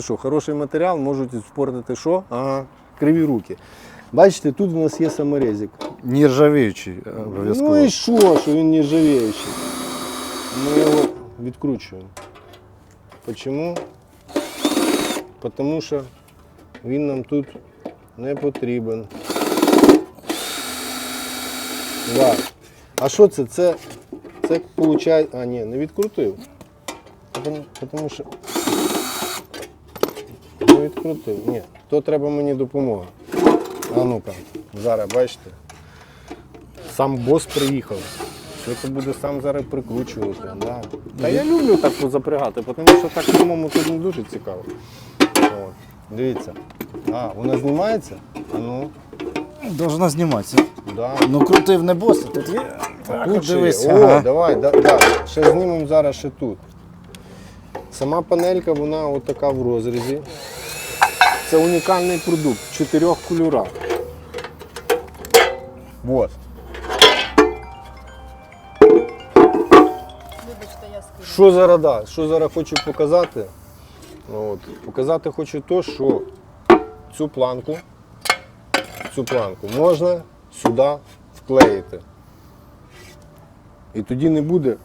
Що, хороший матеріал можуть спортити що? Ага, криві руки. Бачите, тут у нас є саморезик. Нержавіючий обов'язково. Ну і що, що він не ржавіючий? Ми його відкручуємо. Чому? Тому що він нам тут не потрібен. Да. А що це? Це, це виходить. А, ні, не відкрутив. Тому що. Відкрутив. Ні, то треба мені допомога. А ну-ка, зараз бачите. Сам бос приїхав. Що це буде сам зараз прикручувати. Да. Та я люблю так запрягати, тому що так самому тут не дуже цікаво. От. Дивіться. А, вона знімається? А ну, Должна зніматися. да. Ну крутив не бос, а тут є. Так, Тут от ще є. дивись. О, ага. давай, да, да. ще знімемо зараз ще тут. Сама панелька, вона от така в розрізі. Це унікальний продукт в чотирьох кольорах. Вот. Вибачте, я. Що зараз, да, що зараз хочу показати? От, показати хочу то, що цю планку, цю планку можна сюди вклеїти. І тоді не буде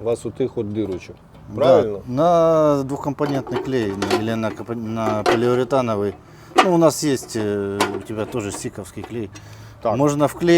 у вас отих от дирочок Правильно? Да, на двухкомпонентный клей на- или на, компо- на полиуретановый. Ну, у нас есть, э, у тебя тоже сиковский клей. Так. Можно вклеить.